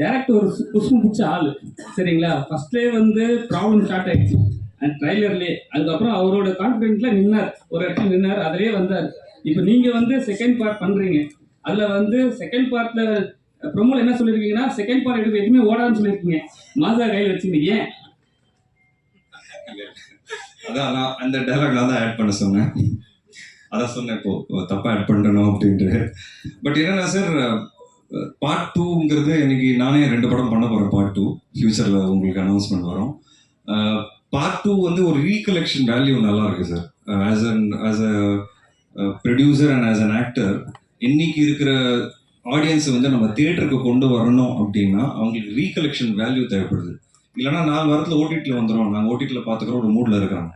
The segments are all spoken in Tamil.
டேரக்டர் ஒரு சு- பிடிச்ச ஆள். சரிங்களா? ஃபர்ஸ்ட்லேயே வந்து ப்ராப்ளம் ஸ்டார்ட் ஆயிடுச்சு. அண்ட் ட்ரைலர்லேயே அதுக்கப்புறம் அவரோட கான்ஃபிடென்ட்ல நின்னார். ஒரு இடத்துல நின்னார். அதிலே வந்தார். இப்போ நீங்கள் வந்து செகண்ட் பார்ட் பண்ணுறீங்க அதில் வந்து செகண்ட் பார்ட்டில் ப்ரொமோல என்ன சொல்லியிருக்கீங்கன்னா செகண்ட் பார்ட் எடுக்க எதுவுமே ஓடாதுன்னு சொல்லியிருக்கீங்க மாசா கையில் வச்சுங்க. ஏன்? அதான் நான் அந்த டைலாக் நான் தான் ஆட் பண்ண சொன்னேன். அதான் சொன்னேன் இப்போ தப்பா ஆட் பண்ணணும் அப்படின்ட்டு. பட் என்னன்னா சார் பார்ட் டூங்கிறது இன்னைக்கு நானே ரெண்டு படம் பண்ண போறேன் பார்ட் டூ ஃபியூச்சர்ல உங்களுக்கு அனௌன்ஸ்மெண்ட் வரும். பார்ட் டூ வந்து ஒரு ரீகலெக்ஷன் வேல்யூ நல்லா இருக்கு sir as an as a producer and as an actor இன்னைக்கு இருக்கிற ஆடியன்ஸை வந்து நம்ம தியேட்டருக்கு கொண்டு வரணும் அப்படின்னா அவங்களுக்கு ரீகலெக்ஷன் வேல்யூ தேவைப்படுது. இல்லைன்னா நாலு வாரத்தில் ஓடிடியில் வந்துடும் நாங்கள் ஓடிடியில் பார்த்துக்கிறோம் ஒரு மூடில் இருக்கிறாங்க.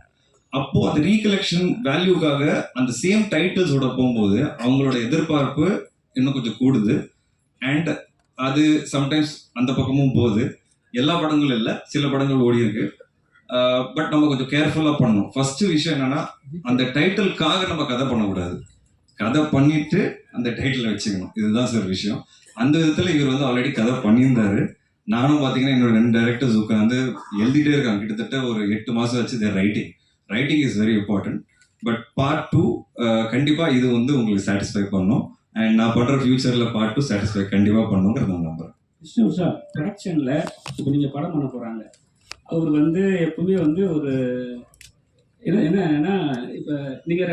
அப்போது அந்த ரீகலெக்ஷன் வேல்யூக்காக அந்த சேம் டைட்டில்ஸோட போகும்போது அவங்களோட எதிர்பார்ப்பு இன்னும் கொஞ்சம் கூடுது. அண்ட் அது சம்டைம்ஸ் அந்த பக்கமும் போகுது. எல்லா படங்களும் இல்லை சில படங்கள் ஓடி இருக்கு. பட் நம்ம கொஞ்சம் கேர்ஃபுல்லாக பண்ணணும். ஃபர்ஸ்ட் விஷயம் என்னன்னா அந்த டைட்டிலுக்காக நம்ம கதை பண்ணக்கூடாது. கதை பண்ணிட்டு அந்த டைட்டில் வச்சுக்கணும். இதுதான் சார் விஷயம். அந்த விதத்தில் இவர் வந்து ஆல்ரெடி கதை பண்ணியிருந்தாரு. நானும் பார்த்தீங்கன்னா என்னோட ரெண்டு டேரக்டர்ஸ் உட்காந்து எழுதிட்டே இருக்காங்க. கிட்டத்தட்ட ஒரு எட்டு மாதம் வச்சு their writing writing is very important but part two கண்டிப்பாக இது வந்து உங்களுக்கு சாட்டிஸ்ஃபை பண்ணும். அண்ட் நான் பண்ணுற ஃபியூச்சரில் பார்ட் டூ சாட்டிஸ்ஃபை கண்டிப்பாக பண்ணுங்கிறத நான் நம்புறேன். விஷ்ணு சார் ப்ரொடக்ஷனில் இப்போ நீங்கள் படம் பண்ண போகிறாங்க அவர் வந்து எப்பவுமே வந்து ஒரு என்ன என்னன்னா இப்போ நீங்கள்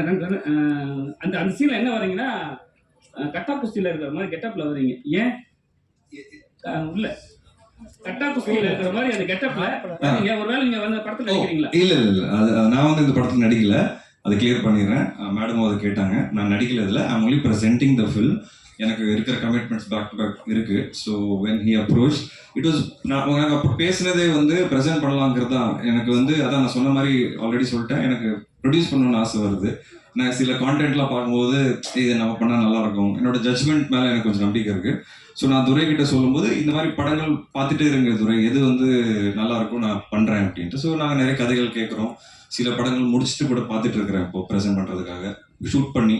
அந்த அந்த சீனில் என்ன வரீங்கன்னா கட்டா குஸ்தியில் இருக்கிற மாதிரி கெட்டப்பில் வரீங்க ஏன்? உள்ள. கட்டா குஸ்தியில் இருக்கிற மாதிரி அந்த கெட்டப்பில் ஒருவேளை நீங்கள் வந்து படத்தில் நடிக்கிறீங்களா? இல்லை இல்லை நான் வந்து இந்த படத்தில் நடிக்கல. அதை கிளியர் பண்ணிடுறேன். மேடமும் அதை கேட்டாங்க. நான் நடிக்கல இதில். I'm only presenting the film எனக்கு இருக்கிற கமிட்மெண்ட்ஸ் பேக் டு பேக் இருக்கு. So when he approach it was நான் எனக்கு அப்போ பேசினதே வந்து ப்ரெசென்ட் பண்ணலாங்கிறது? தான் எனக்கு வந்து அதான் நான் சொன்ன மாதிரி ஆல்ரெடி சொல்லிட்டேன். எனக்கு ப்ரொடியூஸ் பண்ணணும்னு ஆசை வருது. நான் சில கான்டென்ட்லாம் பார்க்கும்போது இது நம்ம பண்ணால் நல்லா இருக்கும். என்னோட ஜட்மெண்ட் மேலே எனக்கு கொஞ்சம் நம்பிக்கை இருக்கு. ஸோ நான் துரை கிட்ட சொல்லும்போது இந்த மாதிரி படங்கள் பார்த்துட்டே இருங்க துரை. எது வந்து நல்லா இருக்கும் நான் அப்படின்ட்டு. ஸோ நாங்கள் நிறைய கதைகள் கேட்குறோம் சில படங்கள் முடிச்சுட்டு கூட பார்த்துட்டு இருக்கிறேன் இப்போ ப்ரெசென்ட் பண்ணுறதுக்காக ஷூட் பண்ணி.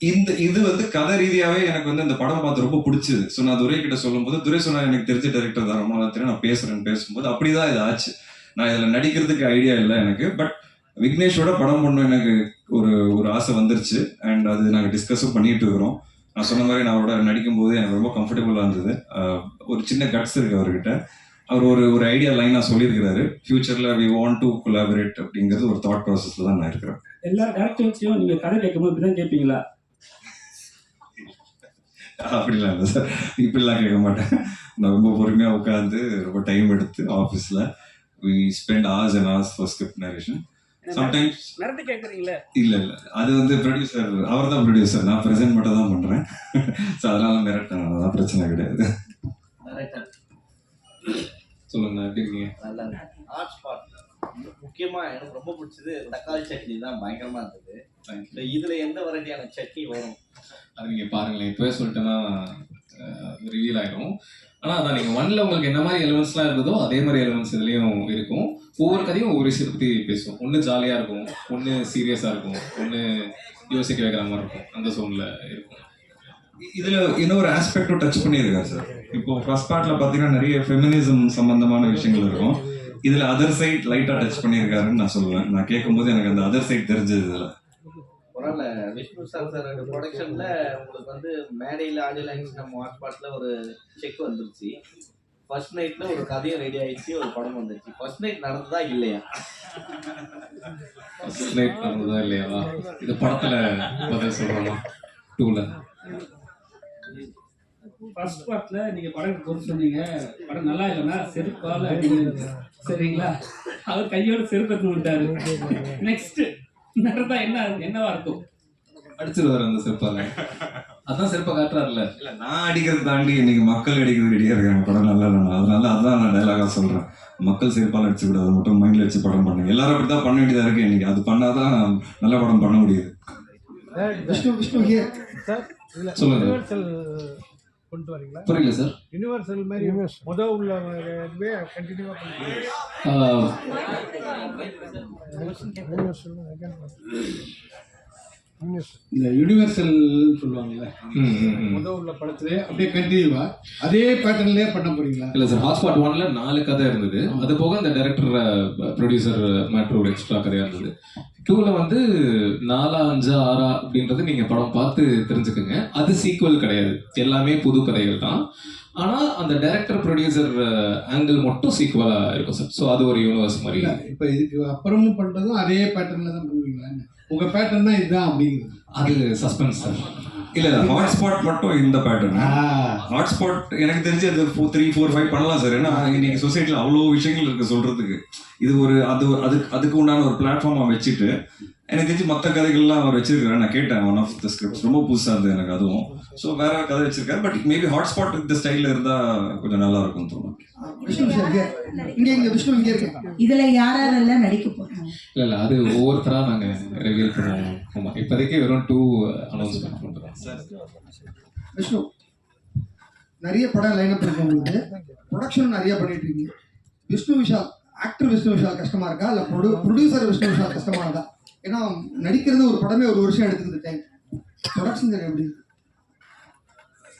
இந்த இது வந்து கதை ரீதியாவே எனக்கு வந்து இந்த படம் பார்த்து ரொம்ப பிடிச்சது. ஸோ நான் துரை கிட்ட சொல்லும்போது துரை சொன்னார் எனக்கு தெரிஞ்ச டைரக்டர் தான். ரொம்ப நாள் தெரியும். நான் பேசுறேன்னு பேசும்போது அப்படிதான் இது ஆச்சு. நான் இதில் நடிக்கிறதுக்கு ஐடியா இல்லை எனக்கு. பட் விக்னேஷோட படம் பண்ண எனக்கு ஒரு ஒரு ஆசை வந்துருச்சு. அண்ட் அது நாங்கள் டிஸ்கஸும் பண்ணிட்டு இருக்கிறோம். நான் சொன்ன மாதிரி நான் அவரோட நடிக்கும் போது எனக்கு ரொம்ப கம்ஃபர்டபுளாக இருந்தது. ஒரு சின்ன கட்ஸ் இருக்கு அவர்கிட்ட. அவர் ஒரு ஒரு ஐடியா லைனாக சொல்லியிருக்கிறாரு. ஃபியூச்சரில் வி வாண்ட் டு கொலாபரேட் அப்படிங்கிறது ஒரு தாட் ப்ராசஸில் தான் நான் இருக்கிறேன். எல்லா டேரக்டர்ஸையும் நீங்கள் கதை கேட்கும்போது இப்படி தான் கேட்பீங்களா? அப்படிலாம் இல்லை சார். இப்படிலாம் கேட்க மாட்டேன். நான் ரொம்ப பொறுமையாக உட்காந்து ரொம்ப டைம் எடுத்து ஆஃபீஸில் we spend hours and hours for script narration sometimes கேட்குறீங்களே? இல்லை இல்லை. அது வந்து ப்ரொடியூசர் அவர் தான் ப்ரொடியூசர் நான் ப்ரெசென்ட் மட்டும் தான் பண்ணுறேன் ஸோ அதனால மிரட்டேன் அதான் பிரச்சனை கிடையாது. சொல்லுங்க எப்படி இருக்கீங்க? நல்லா ஆர்ட் ஸ்பாட் முக்கியமா எனக்கு ரொம்ப பிடிச்சது தக்காளி சட்னி தான் பயங்கரமா இருந்தது. இதுல எந்த வெரைட்டியான சட்னி வரும்? அது நீங்க பாருங்களேன் இப்பவே சொல்லிட்டேன்னா ரிவீல் ஆயிடும். ஆனா அதான் நீங்க ஒன்ல உங்களுக்கு என்ன மாதிரி எலிமெண்ட்ஸ்லாம் இருக்குதோ அதே மாதிரி எலிமெண்ட்ஸ் இதுலயும் இருக்கும். ஒவ்வொரு கதையும் ஒவ்வொரு விஷயத்தை பத்தி பேசுவோம். ஒண்ணு ஜாலியா இருக்கும் ஒண்ணு சீரியஸா இருக்கும் ஒண்ணு யோசிக்க வைக்கிற மாதிரி இருக்கும். அந்த சோன்ல இருக்கும். இதுல இன்னொரு ஆஸ்பெக்டும் டச் பண்ணியிருக்காரு சார் இப்போ ஃபர்ஸ்ட் பார்ட்ல பாத்தீங்கன்னா நிறைய ஃபெமினிசம் சம்பந்தமான விஷயங்கள் இருக்கும். இதுல அதர் சைட் லைட்டா டச் பண்ணியிருக்காருன்னு நான் சொல்லுவேன். நான் கேட்கும்போது எனக்கு அந்த அதர் சைட் தெரிஞ்சது இதுல. ஒருவேளை விஷ்ணு சார் சார் ப்ரொடக்ஷன்ல உங்களுக்கு வந்து மேடையில ஆடியோ லைன்ஸ் நம்ம ஆர்ட் ஸ்பாட்ல ஒரு செக் வந்துருச்சு. ஃபர்ஸ்ட் நைட்ல ஒரு கதையும் ரெடி ஆயிடுச்சு ஒரு படம் வந்துருச்சு. ஃபர்ஸ்ட் நைட் நடந்ததா இல்லையா? ஃபர்ஸ்ட் நைட் நடந்ததா இல்லையாவா இது படத்துல பதில் சொல்றோமா? டூல ஃபர்ஸ்ட் பார்ட்ல நீங்க படம் பொறுத்து சொன்னீங்க. படம் நல்லா இல்லைன்னா செருப்பால சரிங்களா? அவர் கையோட செருப்பு விட்டாரு நெக்ஸ்ட் நடந்தா என்ன என்னவா இருக்கும் அடிச்சிருவாரு அந்த செருப்பால. அதான் செருப்பை காட்டுறாருல இல்ல நான் அடிக்கிறது தாண்டி இன்னைக்கு மக்கள் அடிக்கிறது ரெடியா இருக்காங்க படம் நல்லா இல்லைனா அதனால அதான் நான் டைலாகா சொல்றேன். மக்கள் சேர்ப்பால் அடிச்சு கூடாது அது மட்டும் மைண்ட்ல வச்சு படம் பண்ணுங்க. எல்லாரும் அப்படி தான் பண்ண வேண்டியதா இருக்கு இன்னைக்கு. அது பண்ணாதான் நல்ல படம் பண்ண முடியுது. விஷ்ணு விஷ்ணு ஹியர் சார் இல்ல சொல்லுங்க. கொண்டு வரீங்களா? புரியல சார் யுனிவர்சல் மாதிரி முத உள்ள இதுவே கண்டினியூவா பண்ணுறீங்க இந்த யூனிவர்சல் சொல்லுவாங்கல்ல. முத உள்ள படத்திலே அப்படியே கண்டினியூவா அதே பேட்டர்ன்லயே பண்ண போறீங்களா? இல்ல சார் ஹாட்ஸ்பாட் ஒன்ல நாலு கதை இருந்தது. அது போக இந்த டைரக்டர் ப்ரொடியூசர் ஒரு எக்ஸ்ட்ரா கதையா இருந்தது. டூல வந்து நாலா அஞ்சா ஆறா அப்படின்றது நீங்க படம் பார்த்து தெரிஞ்சுக்கோங்க. அது சீக்குவல் கிடையாது. எல்லாமே புது கதைகள் தான். ஆனா அந்த டைரக்டர் ப்ரொடியூசர் ஆங்கிள் மட்டும் சீக்குவலா இருக்கும் சார் ஸோ அது ஒரு யூனிவர்ஸ் மாதிரி. இல்ல இப்ப இதுக்கு அப்புறமும் பண்றதும் அதே பேட்டர்ன்ல தான் பண்ணுவீங்களா உங்க பேட்டர்ன் தான் இதுதான் அப்படிங்கிறது. அது சஸ்பென்ஸ் சார் இல்ல இல்ல ஹாட்ஸ்பாட் மட்டும் இந்த பேட்டர்ன் ஹாட்ஸ்பாட் எனக்கு தெரிஞ்சு அது ஃபோர் த்ரீ ஃபோர் ஃபைவ் பண்ணலாம் சார் ஏன்னா இன்னைக்கு சொசைட்டில அவ்வளோ விஷயங்கள் இருக்கு சொல்றதுக்கு. இது ஒரு அது அதுக்கு அதுக்கு உண்டான ஒரு பிளாட்ஃபார்மா வச்சுட்டு எனக்கு தெரிஞ்சு மற்ற கதைகள்லாம் அவர் வச்சிருக்காரு நான் கேட்டேன் ஒன் ஆஃப் த ஸ்கிரிப்ட் ரொம்ப புதுசா இருந்தது எனக்கு அதுவும். ஸோ வேற கதை வச்சிருக்காரு. பட் மேபி ஹாட்ஸ்பாட் இந்த ஸ்டைல்ல இருந்தா கொஞ்சம் நல்லா இருக்கும் தோணும். விஷ்ணு சார் இங்க இங்க இங்க விஷ்ணு இங்க இருக்கு இதுல யார் யாரெல்லாம் நடிக்க போறாங்க? இல்ல இல்ல அது ஒவ்வொருத்தரா நாங்க ரிவீல் பண்ணுவோம். ஆமா இப்போதைக்கு வெறும் டூ அனௌன்ஸ்மெண்ட் பண்றோம் விஷ்ணு நிறைய படம் லைனப் இருக்கு உங்களுக்கு. ப்ரொடக்ஷன் நிறைய பண்ணிட்டு இருக்கீங்க. விஷ்ணு விஷால் ஆக்டர் விஷ்ணு விஷால் கஷ்டமா இருக்கா? இல்ல ப்ரொடியூ ப்ரொடியூசர் விஷ்ணு விஷால் கஷ்டமா இருக்கா ஏன்னா நடிக்கிறது ஒரு படமே ஒரு வருஷம் எடுத்துக்குது டைம் ப்ரொடக்ஷன் எப்படி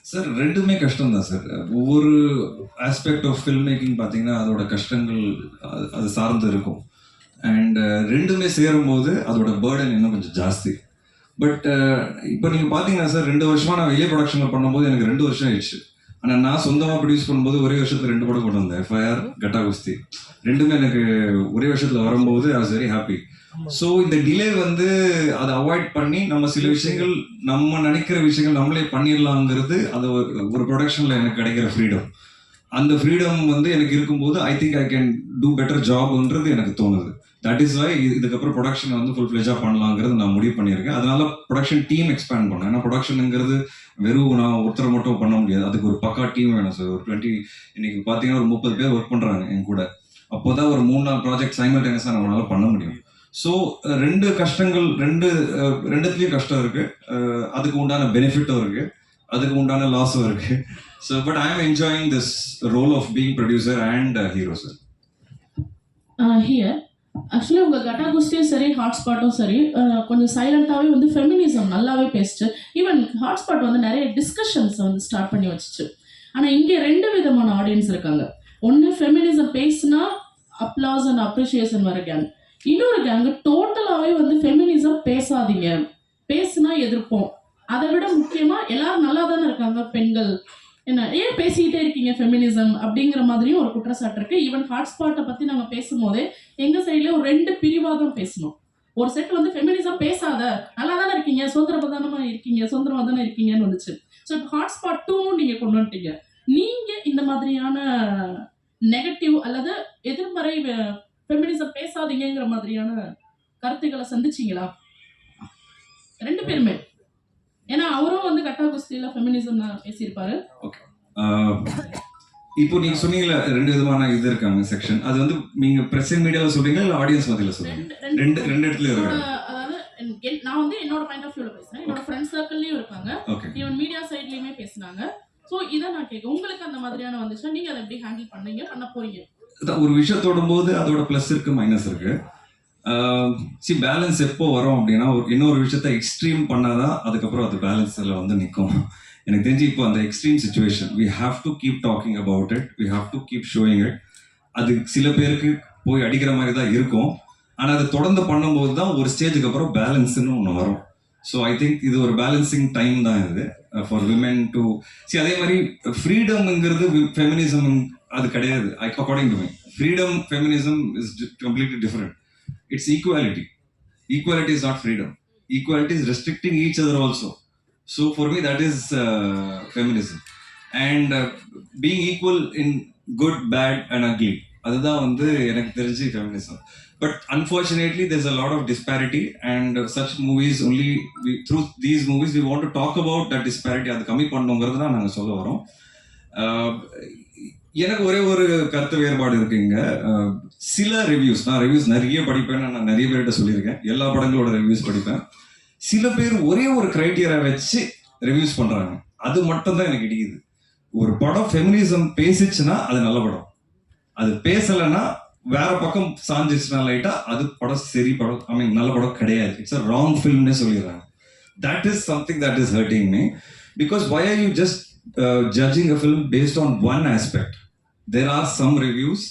சார் ரெண்டுமே கஷ்டம் தான் சார் ஒவ்வொரு ஆஸ்பெக்ட் ஆஃப் ஃபில்ம் மேக்கிங் பார்த்தீங்கன்னா அதோட கஷ்டங்கள் அது- அது சார்ந்து இருக்கும். அண்ட் ரெண்டுமே சேரும்போது அதோட பேர்டன் இன்னும் கொஞ்சம் ஜாஸ்தி. பட் இப்போ நீங்கள் பார்த்தீங்கன்னா சார் ரெண்டு வருஷமாக நான் வெளியே ப்ரொடக்ஷனில் பண்ணும்போது எனக்கு ரெண்டு வருஷம் ஆயிடுச்சு. ஆனால் நான் சொந்தமாக ப்ரொடியூஸ் பண்ணும்போது ஒரே வருஷத்துல ரெண்டு படம் கொண்டு வந்தேன். எஃப்ஐஆர் கட்டா குஸ்தி ரெண்டுமே எனக்கு ஒரே வருஷத்தில் வரும்போது I was very happy so இந்த டிலே வந்து அதை அவாய்ட் பண்ணி நம்ம சில விஷயங்கள் நம்ம நினைக்கிற விஷயங்கள் நம்மளே பண்ணிடலாங்கிறது அது ஒரு ப்ரொடக்ஷனில் எனக்கு கிடைக்கிற ஃப்ரீடம் அந்த ஃப்ரீடம் வந்து எனக்கு இருக்கும்போது I think I can do better ஜாப்ன்றது எனக்கு தோணுது. தட் இஸ் வை இதுக்கப்புறம் ப்ரொடக்ஷன் வந்து ஃபுல் ஃப்ளெஜாக பண்ணலாங்கிறது நான் முடிவு பண்ணியிருக்கேன். அதனால ப்ரொடக்ஷன் டீம் எக்ஸ்பேண்ட் பண்ணேன் ஏன்னா ப்ரொடக்ஷனுங்கிறது வெறும் நான் ஒருத்தரை மட்டும் பண்ண முடியாது. அதுக்கு ஒரு பக்கா டீம் வேணும் சார் ஒரு டுவெண்ட்டி இன்னைக்கு பார்த்தீங்கன்னா ஒரு முப்பது பேர் ஒர்க் பண்ணுறாங்க என் கூட. அப்போதான் ஒரு மூணு நாலு ப்ராஜெக்ட் சைமல்டேனியஸாக நம்மளால பண்ண முடியும். ஸோ ரெண்டு கஷ்டங்கள் ரெண்டு ரெண்டுத்துலேயும் கஷ்டம் இருக்கு. அதுக்கு உண்டான பெனிஃபிட்டும் இருக்கு. அதுக்கு உண்டான லாஸும் இருக்கு. So but I am enjoying this role of being producer and hero sir here actually உங்க கட்டா குஸ்டியும் சரி ஹாட்ஸ்பாட்டும் சரி கொஞ்சம் சைலண்டாகவே வந்து ஃபெமினிசம் நல்லாவே பேசிச்சு ஈவன் ஹாட்ஸ்பாட் வந்து நிறைய டிஸ்கஷன்ஸ் வந்து ஸ்டார்ட் பண்ணி வச்சுச்சு. ஆனால் இங்கே ரெண்டு விதமான ஆடியன்ஸ் இருக்காங்க. ஒன்று ஃபெமினிசம் பேசுனா அப்ளாஸ் அண்ட் அப்ரிஷியேஷன் வர கேங் இன்னொரு கேங்கு டோட்டலாகவே வந்து ஃபெமினிசம் பேசாதீங்க. பேசுனா எதிர்ப்போம். அதை விட முக்கியமாக எல்லாரும் நல்லா தானே இருக்காங்க பெண்கள். என்ன ஏன் பேசிக்கிட்டே இருக்கீங்க ஃபெமினிசம் அப்படிங்கிற மாதிரியும் ஒரு குற்றச்சாட்டு இருக்கு. ஈவன் ஹாட்ஸ்பாட்டை பற்றி நாங்கள் பேசும்போதே எங்கள் சைடில் ஒரு ரெண்டு பிரிவாக தான் பேசணும். ஒரு செட் வந்து ஃபெமினிசம் பேசாத நல்லா தானே இருக்கீங்க சுதந்திரமாக தானே இருக்கீங்க சுதந்திரமாக தானே இருக்கீங்கன்னு வந்துச்சு. ஸோ இப்போ ஹாட்ஸ்பாட் டூவும் கொண்டு வந்துட்டீங்க. நீங்கள் இந்த மாதிரியான நெகட்டிவ் அல்லது எதிர்மறை ஃபெமினிசம் பேசாதீங்கங்கிற மாதிரியான கருத்துக்களை சந்திச்சீங்களா? ரெண்டு பேருமே. ஏன்னா அவரும் வந்து கட்டா குஸ்தியில ஃபெமினிசம் பேசியிருப்பாரு. இப்போ நீங்க சொன்னீங்கல்ல ரெண்டு விதமான இது இருக்காங்க செக்ஷன் அது வந்து நீங்க பிரஸ் மீடியால சொல்றீங்க இல்ல ஆடியன்ஸ் மத்தியில சொல்றீங்க ரெண்டு ரெண்டு இடத்துல என்னோட இருக்காங்க. அதாவது நான் வந்து என்னோட பாயிண்ட் ஆஃப் வியூல பேசுறேன். என்னோட ஃப்ரெண்ட்ஸ் சர்க்கிள்லயும் இருக்காங்க. ஓகே ஈவன் மீடியா சைட்லயுமே பேசுனாங்க. ஸோ இதை நான் கேட்க உங்களுக்கு அந்த மாதிரியான வந்துச்சுன்னா நீங்க அதை எப்படி ஹேண்டில் பண்ணீங்க? பண்ண போறீங்க. ஒரு விஷயம் தொடும்போது அதோட ப்ளஸ் இருக்கு மைனஸ் இருக்கு. சி பேலன்ஸ் எப்போ வரும் அப்படின்னா ஒரு இன்னொரு விஷயத்த எக்ஸ்ட்ரீம் பண்ணாதான் அதுக்கப்புறம் அது பேலன்ஸ்ல வந்து நிற்கும் எனக்கு தெரிஞ்சு இப்போ அந்த extreme situation we have to keep talking about it we have to keep showing it அது சில பேருக்கு போய் அடிக்கிற மாதிரி தான் இருக்கும். ஆனால் அதை தொடர்ந்து பண்ணும்போது தான் ஒரு ஸ்டேஜுக்கு அப்புறம் பேலன்ஸ்னு ஒன்று வரும். ஸோ ஐ திங்க் இது ஒரு பேலன்சிங் டைம் தான் இது ஃபார் விமென் டு சி அதே மாதிரி ஃப்ரீடம்ங்கிறது ஃபெமினிசம் அது கிடையாது. According to my freedom feminism is completely different it's equality equality is not freedom equality is restricting each other also so for me that is feminism and being equal in good bad and ugly அதுதான் வந்து எனக்கு தெரிஞ்சு feminism but unfortunately there's a lot of disparity and such movies only through these movies we want to talk about that that அது கம்மி பண்ணுங்கிறது தான் நாங்கள் சொல்ல வரோம். எனக்கு ஒரே ஒரு கருத்து வேறுபாடு இருக்குங்க. சில ரிவ்யூஸ் நான் ரிவ்யூஸ் நிறைய படிப்பேன் நான் நிறைய பேர்கிட்ட சொல்லியிருக்கேன். எல்லா படங்களோட ரிவ்யூஸ் படிப்பேன். சில பேர் ஒரே ஒரு கிரைட்டீரியா வச்சு ரிவ்யூஸ் பண்றாங்க. அது மட்டும் தான் எனக்கு இடிக்குது. ஒரு படம் ஃபெமினிசம் பேசிச்சுன்னா அது நல்ல படம். அது பேசலைன்னா வேற பக்கம் சாஞ்சிச்சுனா லைட்டா அது படம் சரி படம் ஐ மீன் நல்ல படம் கிடையாது. இட்ஸ் அ ராங் ஃபில்ம்னே சொல்லிடுறாங்க. That is something that is hurting me because why are you just judging a a based on one aspect there are some reviews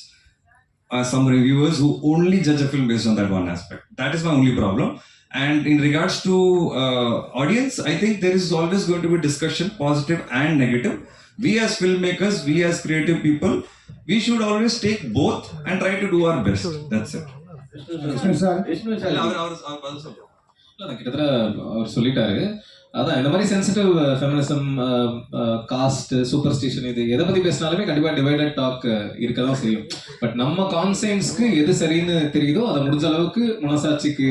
uh, some reviewers who only judge a film based on that one aspect that is my only problem and in regards to uh, audience i think there is always going to be discussion positive and negative we as filmmakers we as creative people we should always take both and try to do our best that's it Vishnu sir Vishnu sir இல்ல, அவர்- அவர்- அவர் பதில் சொல்லுவார். இல்லை நான் கிட்டத்தட்ட அவர் சொல்லிட்டாரு அதான் இந்த மாதிரி sensitive feminism caste superstition இது எதை பத்தி பேசினாலுமே கண்டிப்பா டிவைடட் டாக் uh, இருக்க தான் செய்யும். பட் நம்ம கான்சைன்ஸ்க்கு எது சரின்னு தெரியுதோ அதை முடிஞ்ச அளவுக்கு மனசாட்சிக்கு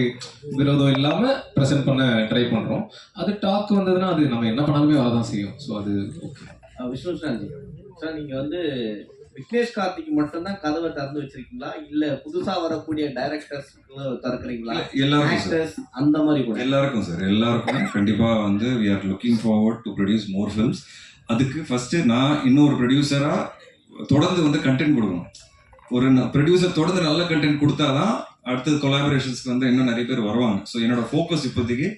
விரோதம் இல்லாம ப்ரெசென்ட் பண்ண ட்ரை பண்றோம். அது டாக் வந்ததுன்னா அது நம்ம என்ன பண்ணாலுமே வரதான் செய்யும். ஸோ அது ஓகே விஷ்ணு சார் நீங்க வந்து விக்னேஷ் கார்த்திக் மட்டும்தான் கதவை திறந்து வச்சிருக்கீங்களா? இல்ல புதுசா வரக்கூடிய டைரக்டர்ஸ் திறக்கிறீங்களா? எல்லாருக்கும் அந்த மாதிரி கூட. எல்லாருக்கும் சார் எல்லாருக்கும். கண்டிப்பா வந்து we are looking forward to produce more films அதுக்கு ஃபர்ஸ்ட் நான் இன்னொரு ப்ரொடியூசரா தொடர்ந்து வந்து கண்டென்ட் கொடுக்கணும். ஒரு ப்ரொடியூசர் தொடர்ந்து நல்ல கண்டென்ட் கொடுத்தாதான் அடுத்தது கொலாபரேஷன்ஸ்க்கு வந்து இன்னும் நிறைய பேர் வருவாங்க. ஸோ என்னோட ஃபோக்கஸ் இப்போதைக்கு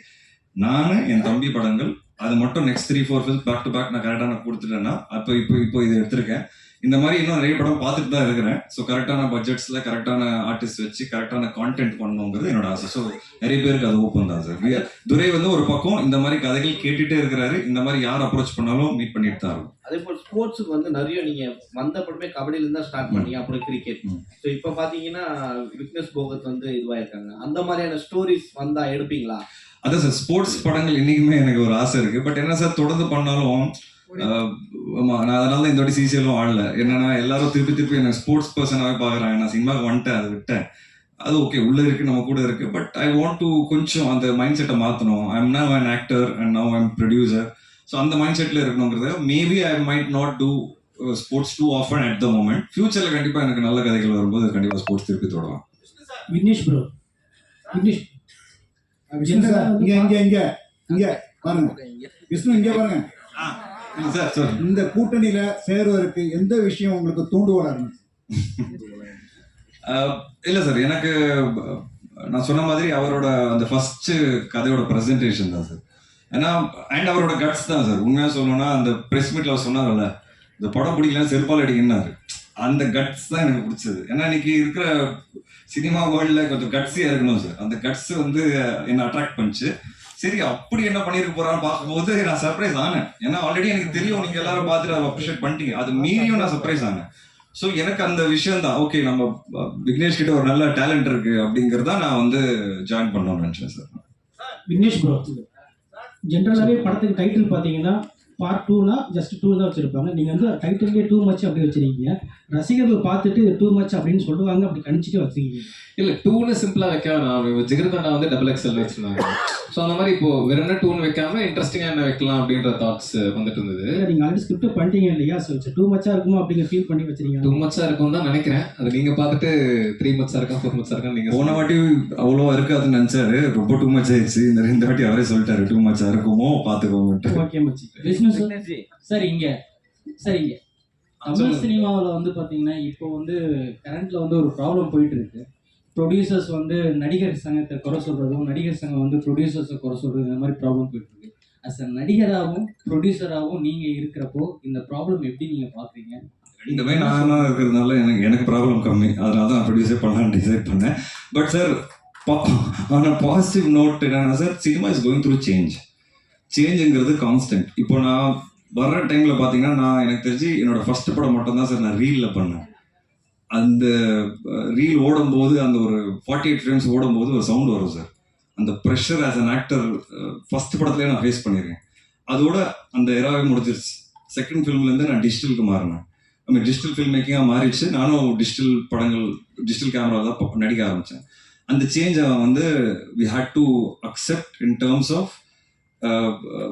நான் என் தம்பி படங்கள் அது மட்டும் next three four films back to back நான் கரெக்டாக நான் கொடுத்துட்டேன்னா அப்போ இப்போ இப்போ இது எடுத்திருக்கேன். இந்த மாதிரி இன்னும் நிறைய படம் பார்த்துட்டு தான் இருக்கிறேன். ஸோ கரெக்டான பட்ஜெட்ஸில் கரெக்டான ஆர்டிஸ்ட் வச்சு கரெக்டான கான்டென்ட் பண்ணணுங்கிறது என்னோட ஆசை. ஸோ நிறைய பேருக்கு அது ஓப்பன் தான் சார் துரை வந்து ஒரு பக்கம் இந்த மாதிரி கதைகள் கேட்டுட்டே இருக்கிறாரு. இந்த மாதிரி யார் அப்ரோச் பண்ணாலும் மீட் பண்ணிட்டு தான் இருக்கும். அதே போல் ஸ்போர்ட்ஸுக்கு வந்து நிறைய நீங்க வந்த படமே கபடியில இருந்து ஸ்டார்ட் பண்ணீங்க அப்புறம் கிரிக்கெட். ஸோ இப்போ பாத்தீங்கன்னா விக்னஸ் போகத் வந்து இதுவாயிருக்காங்க. அந்த மாதிரியான ஸ்டோரிஸ் வந்தா எடுப்பீங்களா? அதான் சார் ஸ்போர்ட்ஸ் படங்கள் இன்னைக்குமே எனக்கு ஒரு ஆசை இருக்கு. பட் என்ன சார் தொடர்ந்து பண்ணாலும் ஆமா நான் அதனால தான் இந்த வாட்டி சிசிஎல்லும் ஆடல. என்னன்னா எல்லாரும் திருப்பி திருப்பி என்ன ஸ்போர்ட்ஸ் பர்சனாவே பாக்குறாங்க நான் சினிமாவுக்கு வந்துட்டேன் அதை விட்டேன். அது ஓகே உள்ள இருக்கு நம்ம கூட இருக்கு. பட் ஐ வாண்ட் டு கொஞ்சம் அந்த மைண்ட் செட்டை மாத்தணும். I am now an actor and now I'm producer so அந்த மைண்ட் செட்ல இருக்கணுங்கிறது maybe I might not do sports too often at the moment ஃபியூச்சர்ல கண்டிப்பா எனக்கு நல்ல கதைகள் வரும்போது கண்டிப்பா ஸ்போர்ட்ஸ் திருப்பி தொடலாம் விக்னேஷ் ப்ரோ விக்னேஷ். இங்க இங்க இங்க இங்க பாருங்க. விஷ்ணு இங்க பாருங்க. இந்த கூட்டணியில சேருவதற்கு எந்த விஷயம் உங்களுக்கு தூண்டுகோலா இருந்துச்சு இல்ல சார் எனக்கு நான் சொன்ன மாதிரி அவரோட அந்த ஃபர்ஸ்ட் கதையோட பிரசன்டேஷன் தான் சார் ஏன்னா அண்ட் அவரோட கட்ஸ் தான் சார் உண்மையா சொல்லணும்னா அந்த பிரஸ் மீட்ல அவர் சொன்னார்ல இந்த படம் பிடிக்கல செருப்பால் அடிக்கன்னாரு. அந்த கட்ஸ் தான் எனக்கு பிடிச்சது. ஏன்னா இன்னைக்கு இருக்கிற சினிமா வேர்ல்ட்ல கொஞ்சம் கட்ஸியா இருக்கணும் சார் அந்த கட்ஸ் வந்து என்ன அட்ராக்ட் பண்ணுச்சு. சரி அப்படி என்ன பண்ணிருக்க போறான்னு பார்க்கும்போது நான் சர்ப்ரைஸ் ஆனேன். ஏன்னா ஆல்ரெடி எனக்கு தெரியும் நீங்க எல்லாரும் பார்த்துட்டு அதை அப்ரிஷியேட் பண்ணிட்டீங்க. அது மீறியும் நான் சர்ப்ரைஸ் ஆனேன். ஸோ எனக்கு அந்த விஷயம் தான் ஓகே நம்ம விக்னேஷ் கிட்ட ஒரு நல்ல டேலண்ட் இருக்கு அப்படிங்கறத நான் வந்து ஜாயின் பண்ணணும்னு நினைச்சேன் சார் விக்னேஷ் ப்ரோ ஜென்ரலாகவே படத்துக்கு டைட்டில் பார்த்தீங்கன்னா பார்ட் டூனா ஜஸ்ட் டூ தான் வச்சிருப்பாங்க. நீங்கள் வந்து டைட்டிலே டூ மச் அப்படி வச்சிருக்கீங்க. ரசிகர்கள் பார்த்துட்டு டூ மச் அப்படின்னு சொல்லுவாங்க அப்படி கணிச்சிட்டு வச்சிருக்கீங்க. இல்ல டூன்னு சிம்பிளா வைக்காம நான் ஜிகர்தண்டா வந்து டபுள் எக்ஸ்எல் வச்சிருந்தாங்க. ஸோ அந்த மாதிரி இப்போ வெறும் டூன்னு வைக்காம இன்ட்ரெஸ்டிங்கா என்ன வைக்கலாம் அப்படின்ற தாட்ஸ் வந்துட்டு இருந்தது. நீங்கள் ஆல்ரெடி ஸ்கிரிப்ட் பண்ணிட்டீங்க இல்லையா? ஸோ டூ மச்சாக இருக்குமோ அப்படிங்கிற ஃபீல் பண்ணி வச்சிருக்கீங்க. டூ மச்சா இருக்கும் தான் நினைக்கிறேன். அது நீங்க பார்த்துட்டு த்ரீ மச்சா இருக்கா ஃபோர் மச்சா இருக்கா நீங்க போன வாட்டி அவ்வளோ இருக்காதுன்னு நினைச்சாரு. ரொம்ப டூ மச் ஆயிடுச்சு. இந்த ரெண்டு வாட்டி அவரே சொல்லிட்டாரு டூ மச்சா இருக்குமோ? பாத்துக்கோங்கன்ட்டு ஓகே மச்சி. விஷ்ணு சார். விக்னேஷ் ஜி சார் இங்க. சார் இங்க. தமிழ் சினிமாவில் வந்து பார்த்தீங்கன்னா இப்போ வந்து கரண்ட்ல வந்து ஒரு ப்ராப்ளம் போயிட்டு இருக்கு. ப்ரொடியூசர்ஸ் வந்து நடிகர் சங்கத்தை குறை சொல்கிறதும் நடிகர் சங்கம் வந்து ப்ரொடியூசர்ஸை குறை சொல்கிறது இந்த மாதிரி ப்ராப்ளம் போயிட்டுருக்கு. அஸ் அ நடிகராகவும் ப்ரொடியூசராகவும் நீங்கள் இருக்கிறப்போ இந்த ப்ராப்ளம் எப்படி நீங்கள் பார்க்குறீங்க? ரெண்டுமே நானாக இருக்கிறதுனால எனக்கு எனக்கு ப்ராப்ளம் கம்மி. அதனால தான் நான் ப்ரொடியூசர் பண்ணலாம்னு டிசைட் பண்ணேன். பட் சார் ஆனால் பாசிட்டிவ் நோட் என்னன்னா sir cinema is going through change சேஞ்சுங்கிறது constant இப்போ நான் வர்ற டைமில் பார்த்தீங்கன்னா நான் எனக்கு தெரிஞ்சு என்னோட ஃபர்ஸ்ட் படம் மட்டும் தான் சார் நான் ரீலில் பண்ணேன். அந்த ரீல் ஓடும்போது அந்த ஒரு ஃபார்ட்டி எயிட் ஃப்ரேம்ஸ் ஓடும்போது ஒரு சவுண்ட் வரும் சார் அந்த pressure as an actor first படத்துலேயே நான் ஃபேஸ் பண்ணியிருக்கேன் அதோட அந்த எராவே முடிஞ்சிருச்சு. செகண்ட் ஃபிலிம்லேருந்து நான் டிஜிட்டலுக்கு மாறினேன். ஐ மீன் டிஜிட்டல் ஃபில்ம் மேக்கிங்காக மாறிடுச்சு. நானும் டிஜிட்டல் படங்கள் டிஜிட்டல் கேமரா தான் நடிக்க ஆரம்பித்தேன் அந்த சேஞ்சை வந்து we had to accept in terms of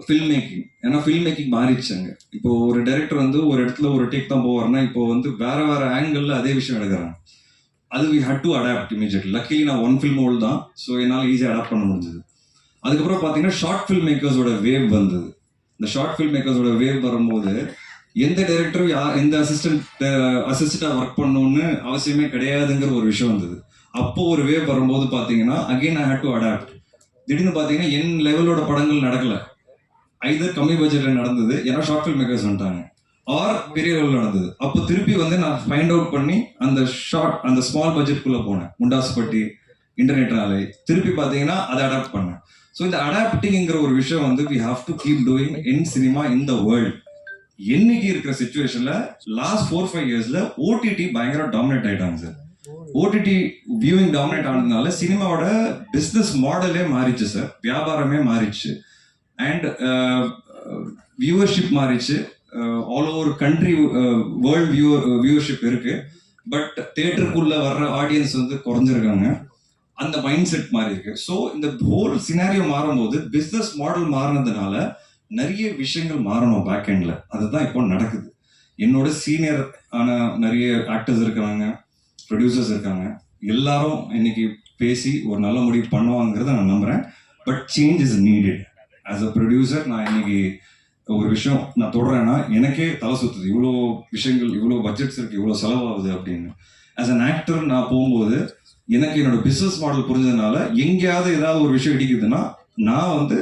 film making ஏன்னா ஃபில்ம் மேக்கிங் மாறிடுச்சாங்க. இப்போ ஒரு டைரக்டர் வந்து ஒரு இடத்துல ஒரு டேக் தான் போவார்னா இப்போ வந்து வேற வேற ஆங்கிள் அதே விஷயம் எடுக்கிறாங்க. அது we had to adapt immediately luckily நான் ஒன் ஃபில்ம் ஓல்டு தான் ஸோ என்னால் ஈஸியாக அடாப்ட் பண்ண முடிஞ்சது. அதுக்கப்புறம் பார்த்தீங்கன்னா ஷார்ட் ஃபில்ம் மேக்கர்ஸோட வேவ் வந்தது. இந்த ஷார்ட் ஃபில்ம் மேக்கர்ஸோட வேவ் வரும்போது எந்த டைரக்டரும் யார் எந்த அசிஸ்டன்ட் அசிஸ்டண்டாக ஒர்க் பண்ணணும்னு அவசியமே கிடையாதுங்கிற ஒரு விஷயம் வந்தது. அப்போ ஒரு வேவ் வரும்போது பார்த்தீங்கன்னா again I had to adapt திடீர்னு பார்த்தீங்கன்னா என் லெவலோட படங்கள் நடக்கல. ஐதர் கம்மி பட்ஜெட்ல நடந்தது ஏன்னா ஷார்ட் ஃபில்ம் மேக்கர்ஸ் வந்துட்டாங்க. ஆர் பெரிய லெவலில் நடந்தது. அப்போ திருப்பி வந்து நான் ஃபைண்ட் அவுட் பண்ணி அந்த ஷார்ட் அந்த ஸ்மால் பட்ஜெட்குள்ளே போனேன். முண்டாசுப்பட்டி இன்டர்நெட் நாளை திருப்பி பார்த்தீங்கன்னா அதை அடாப்ட் பண்ணேன். ஸோ இந்த அடாப்டிங்கிற ஒரு விஷயம் வந்து we have to keep doing in cinema in the world என்னைக்கு இருக்கிற சுச்சுவேஷன்ல லாஸ்ட் ஃபோர் ஃபைவ் இயர்ஸ்ல ஓடிடி பயங்கர டாமினேட் ஆயிட்டாங்க சார் ஓடிடி வியூவிங் டாமினேட் ஆனதுனால சினிமாவோட பிஸ்னஸ் மாடலே மாறிச்சு சார் வியாபாரமே மாறிச்சு. அண்ட் வியூவர்ஷிப் uh, மாறிச்சு. All over country world viewer viewership இருக்கு. பட் தேட்டருக்குள்ள வர்ற ஆடியன்ஸ் வந்து குறைஞ்சிருக்காங்க. அந்த மைண்ட் செட் மாறி இருக்கு ஸோ இந்த ஹோல் சினாரியோ மாறும்போது பிஸ்னஸ் மாடல் மாறினதுனால நிறைய விஷயங்கள் மாறணும் பேக் எண்ட்ல அதுதான் இப்போ நடக்குது. என்னோட சீனியர் ஆன நிறைய ஆக்டர்ஸ் இருக்கிறாங்க. ப்ரொடியூசர்ஸ் இருக்காங்க. எல்லாரும் இன்னைக்கு பேசி ஒரு நல்ல முடிவு பண்ணுவாங்கிறத நான் நம்புறேன். But change is needed as a producer நான் இன்னைக்கு ஒரு விஷயம் நான் தொடறேன்னா எனக்கே தலை சுத்துது. இவ்வளோ விஷயங்கள் இவ்வளோ பட்ஜெட்ஸ் இருக்கு இவ்வளோ செலவாகுது அப்படின்னு. ஆஸ் அன் ஆக்டர் நான் போகும்போது எனக்கு என்னோட பிஸ்னஸ் மாடல் புரிஞ்சதுனால எங்கேயாவது ஏதாவது ஒரு விஷயம் இடிக்குதுன்னா நான் வந்து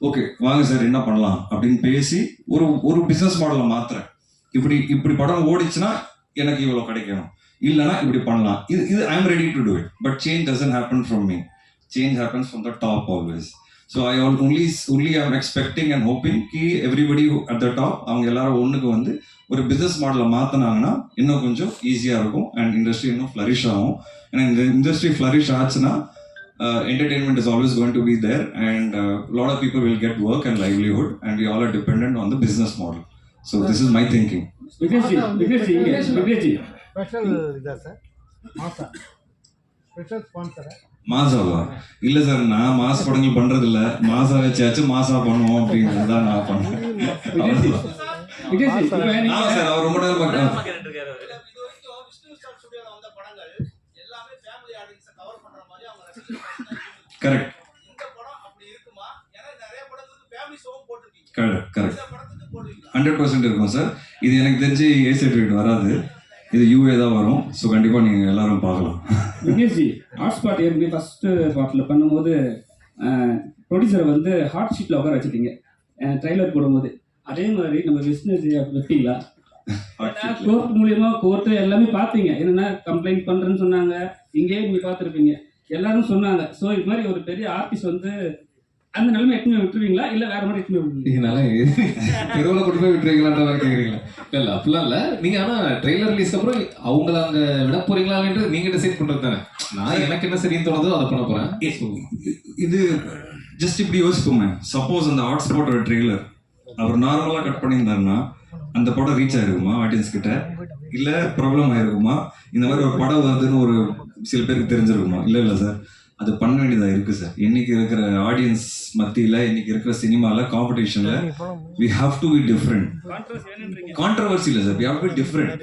ஓகே வாங்க சார் என்ன பண்ணலாம்? அப்படின்னு பேசி ஒரு ஒரு பிஸ்னஸ் மாடலை மாத்துறேன். இப்படி இப்படி படம் ஓடிச்சுன்னா எனக்கு இவ்வளோ கிடைக்கணும். இல்லைன்னா இப்படி பண்ணலாம். இது இது I am ready to do it but change doesn't happen from me change happens from the top always so I all only only I'm expecting and hoping Ki everybody at the top அவங்க எல்லாரும் ஒன்றுக்கு வந்து ஒரு பிஸ்னஸ் மாடலை மாற்றினாங்கன்னா இன்னும் கொஞ்சம் ஈஸியாக இருக்கும் அண்ட் இண்டஸ்ட்ரி இன்னும் ஃப்ளரிஷ் ஆகும். ஏன்னா இந்த இண்டஸ்ட்ரி ஃப்ளரிஷ் ஆச்சுன்னா entertainment is always going to be there and uh, a lot of people will get work and livelihood and we all are dependent on the business model. So this is special இதா சார்? மாசா. ஸ்பெஷல் ஸ்பான்சரா மாசாவா? இல்ல சார் நான் மாச படங்கள் பண்றது இல்ல மாசா வச்சாச்சும் மாசா பண்ணுவோம் அப்படிங்கிறது தான் நான் பண்ணேன். ஆமா சார் அவர் ரொம்ப நேரம் correct correct correct hundred percent இருக்கும் சார். இது எனக்கு தெரிஞ்சு ஏ சர்டிஃபிகேட் வராது. இது யூஏ தான் வரும். ஸோ கண்டிப்பாக நீங்கள் எல்லாரும் பார்க்கலாம். விக்னேஷ்ஜி ஹாட் ஸ்பாட் ஏற்கனவே ஃபர்ஸ்ட் பாட்டில் பண்ணும்போது ப்ரொடியூசரை வந்து ஹாட் ஷீட்டில் உட்கார வச்சுட்டீங்க. ட்ரைலர் போடும்போது. அதே மாதிரி நம்ம பிஸ்னஸ் வைப்பீங்களா கோர்ட் மூலியமா கோர்ட்டு எல்லாமே பார்த்தீங்க என்னன்னா கம்ப்ளைண்ட் பண்றேன்னு சொன்னாங்க. இங்கேயே நீங்க பார்த்துருப்பீங்க. எல்லாரும் சொன்னாங்க. ஸோ இது மாதிரி ஒரு பெரிய ஆர்டிஸ்ட் வந்து அந்த நிலைமை எட்டுமே விட்டுருவீங்களா? இல்லை வேற மாதிரி இதனால தெருவில் கொண்டு போய் விட்டுருவீங்களான்ற மாதிரி கேட்குறீங்களா இல்லை இல்லை அப்படிலாம் இல்லை. நீங்கள் ஆனால் ட்ரெய்லர் ரிலீஸ்க்கு அப்புறம் அவங்கள அங்கே விட போறீங்களான்றது நீங்கள் டிசைட் பண்ணுறது தானே. நான் எனக்கு என்ன சரின்னு தோணுதோ அதை பண்ண போகிறேன் இது ஜஸ்ட் இப்படி யோசிப்போமே. சப்போஸ் அந்த ஹாட் ஸ்பாட்டோட ட்ரெய்லர் அவர் நார்மலாக கட் பண்ணியிருந்தாருன்னா அந்த படம் ரீச் ஆயிருக்குமா ஆடியன்ஸ் கிட்ட? இல்லை ப்ராப்ளம் ஆயிருக்குமா? இந்த மாதிரி ஒரு படம் வருதுன்னு ஒரு சில பேருக்கு தெரிஞ்சிருக்குமா? இல்லை இல்லை சார் அது பண்ண வேண்டியதாக இருக்கு சார் இன்னைக்கு இருக்கிற ஆடியன்ஸ் மத்தியில் இன்னைக்கு இருக்கிற சினிமாவில் காம்படிஷனில் we have to be different controversy இல்லை sir we have to be different